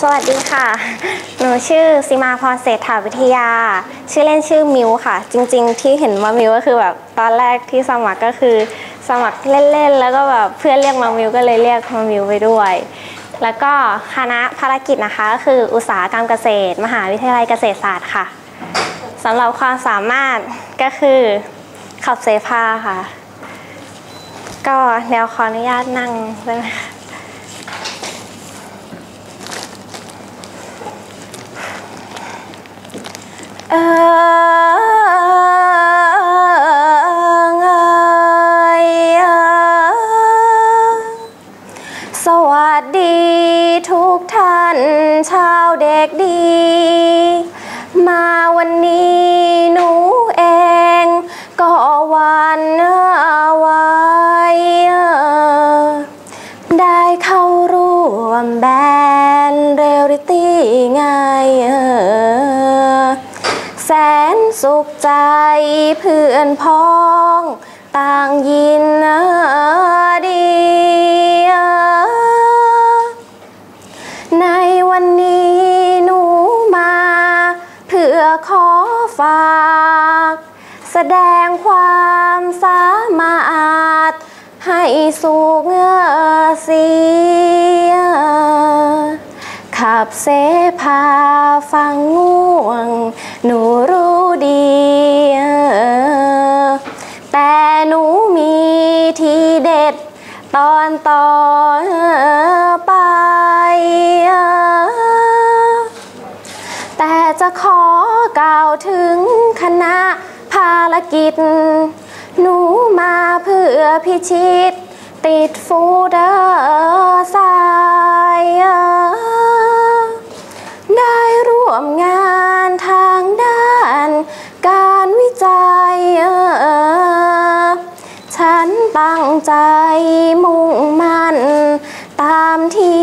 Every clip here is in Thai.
สวัสดีค่ะ หนูชื่อสิมาพรเศรษฐาวิทยา ชื่อเล่นชื่อมิวค่ะ จริง ๆ ที่เห็นมามิวก็คือแบบตอนแรกที่สมัครก็คือ สมัครเล่นๆ แล้วก็แบบเพื่อนเรียกมามิวก็เลยเรียกมามิวไปด้วย แล้วก็คณะภารกิจนะคะก็คืออุตสาหกรรมเกษตร มหาวิทยาลัยเกษตรศาสตร์ค่ะสำหรับความสามารถก็คือขับเสพาค่ะ ก็เดี๋ยวขออนุญาตนั่งได้ไหมคะ กดี มาวันนี้หนูเอง ก็วันไว้ได้เข้าร่วมแบนเรียลิตี้ไงแสนสุขใจเพื่อนพ้องต่างยินดีในวันนี้ ขอฝาก แสดงความสามารถ ให้สูงเสีย ขับเสพาฟังง่วง กิจ หนูมาเพื่อพิชิต ติดฟูเดอร์สายได้ร่วมงานทางด้านการวิจัย ฉันตั้งใจมุ่งมั่นตามที่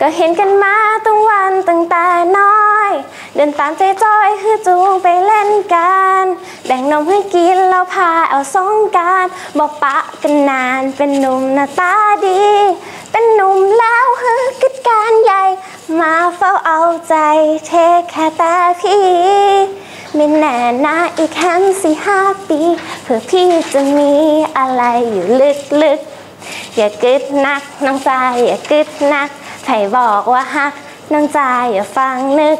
ก็เห็นกันมาตั้งวันตั้งแต่น้อย เดินตามใจจอยคือจูงไปเล่นกัน แบ่งนมให้กินแล้วพาเอาสงการบอกปะกันนานเป็นหนุ่มหน้าตาดี เป็นหนุ่มแล้วฮือกิจการใหญ่ มาเฝ้าเอาใจเทแค่แต่พี่ไม่แน่นะอีกแค่สี่ห้าปีเผื่อพี่จะมีอะไรอยู่ลึกๆ อย่ากึดนักน้องใจอย่ากึดนัก ใครบอกว่าฮักน้องใจอย่าฟังนึก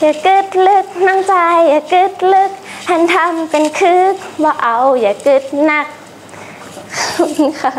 อย่ากึดลึกน้องใจอย่ากึดลึกหันทำเป็นคึกว่าเอาอย่ากึดนักขอบคุณค่ะ